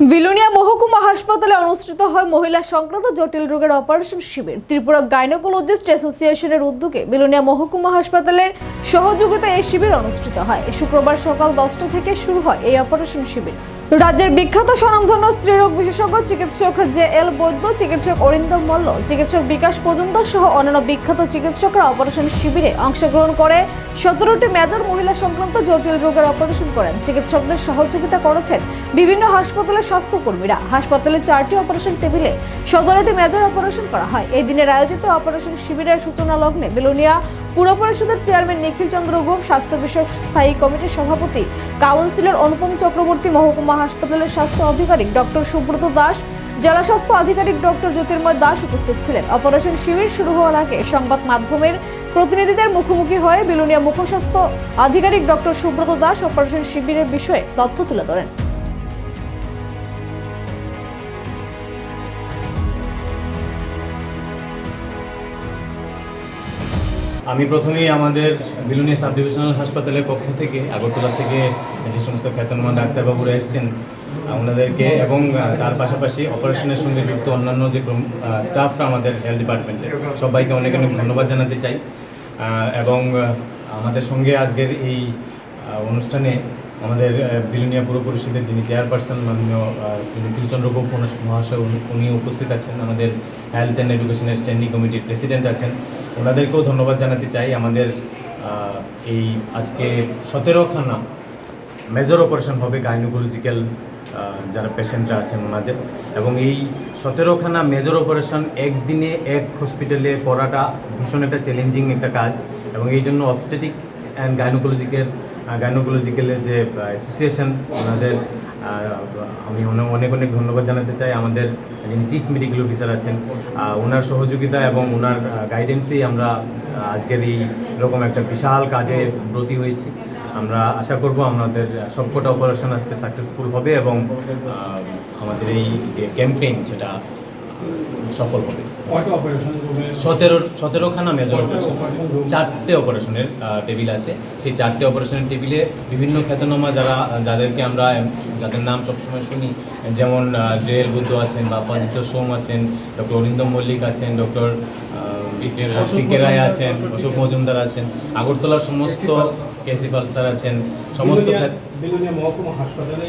বিলুনিয়া মহকুমা হাসপাতালে অনুষ্ঠিত হয় মহিলা সংক্রান্ত জটিল রোগের অপারেশন শিবির। ত্রিপুরা গাইনোকোলজিস্ট অ্যাসোসিয়েশনের উদ্যোগে বিলুনিয়া মহকুমা হাসপাতালের সহযোগিতায় এই শিবির অনুষ্ঠিত হয়। শুক্রবার সকাল দশটা থেকে শুরু হয় এই অপারেশন শিবির। রাজ্যের বিখ্যাত স্বনামধন্য স্ত্রীরোগ বিশেষজ্ঞ চিকিৎসক জে এল বৈদ্য, চিকিৎসক অরিন্দম মল্ল, চিকিৎসক বিকাশ মজুমদার সহ অন্যান্য বিখ্যাত চিকিৎসকরা অপারেশন শিবিরে অংশগ্রহণ করে। সতেরোটি মেজর মহিলা সংক্রান্ত জটিল রোগের অপারেশন করেন। চিকিৎসকদের সহযোগিতা করেছেন বিভিন্ন হাসপাতালের স্বাস্থ্যকর্মীরা হাসপাতালে চারটি অপারেশন টেবিলে সতেরোটি মেজর অপারেশন করা হয়। এই দিনের আয়োজিত অপারেশন শিবিরের সূচনা লগ্নে বেলুনিয়া পুর পরিষদের চেয়ারম্যান নিখিল চন্দ্র গুপ স্বাস্থ্য বিষয়ক স্থায়ী কমিটির সভাপতি কাউন্সিলর অনুপম চক্রবর্তী, মহকুমা হাসপাতালের স্বাস্থ্য আধিকারিক ডক্টর সুব্রত দাস, জেলা স্বাস্থ্য আধিকারিক ডক্টর জ্যোতির্ময় দাস উপস্থিত ছিলেন। অপারেশন শিবির শুরু হওয়ার আগে সংবাদ মাধ্যমের প্রতিনিধিদের মুখোমুখি হয়ে বিলুনিয়া মুখস্বাস্থ্য আধিকারিক ডক্টর সুব্রত দাস অপারেশন শিবিরের বিষয়ে তথ্য তুলে ধরেন। আমি প্রথমেই আমাদের বিলুনি সাব ডিভিশনাল হাসপাতালের পক্ষ থেকে, আগরতলা থেকে যে সমস্ত খ্যাতনামা ডাক্তারবাবুরা এসছেন ওনাদেরকে এবং তার পাশাপাশি অপারেশনের সঙ্গে যুক্ত অন্যান্য যে স্টাফরা আমাদের হেলথ ডিপার্টমেন্টের সবাইকে অনেক অনেক ধন্যবাদ জানাতে চাই। এবং আমাদের সঙ্গে আজকের এই অনুষ্ঠানে আমাদের বিলুনিয়া পুর পরিষদের যিনি চেয়ারপারসন মাননীয় শ্রী নিখিলচন্দ্র গোপ মহাশয়, উনি- উনি উপস্থিত আছেন। আমাদের হেলথ অ্যান্ড এডুকেশনের স্ট্যান্ডিং কমিটির প্রেসিডেন্ট আছেন। ওনাদেরকেও ধন্যবাদ জানাতে চাই। আমাদের এই আজকে সতেরোখানা মেজর অপারেশন হবে গাইনোকোলজিক্যাল যারা পেশেন্টরা আছেন ওনাদের। এবং এই সতেরোখানা মেজর অপারেশন একদিনে এক হসপিটালে করাটা ভীষণ একটা চ্যালেঞ্জিং একটা কাজ। এবং এই জন্য অবস্টেটিক্স অ্যান্ড গাইনোকোলজিক্যাল গাইনোকোলজিক্যালের যে অ্যাসোসিয়েশন ওনাদের আমি অনেক অনেক ধন্যবাদ জানাতে চাই। আমাদের যিনি চিফ মেডিকেল অফিসার আছেন ওনার সহযোগিতা এবং ওনার গাইডেন্সেই আমরা আজকের এই এরকম একটা বিশাল কাজে ব্রতী হয়েছি। আমরা আশা করব আমাদের সবকটা অপারেশন আজকে সাকসেসফুল হবে এবং আমাদের এই যে ক্যাম্পেইন সেটা সফল হবে। সতেরো সতেরোখানা মেজর অপারেশন চারটে অপারেশনের টেবিল আছে। সেই চারটে অপারেশনের টেবিলে বিভিন্ন খ্যাতনামা যারা যাদেরকে আমরা যাদের নাম সবসময় শুনি যেমন জেএল বুদ্ধ আছেন বা পাদিত্য সোম আছেন ডক্টর অরিন্দম মল্লিক আছেন ডক্টর পিকে রায় আছেন অশোক মজুমদার আছেন আগরতলার সমস্ত কেসিফাল স্যার আছেন সমস্ত মহকুমা হাসপাতালে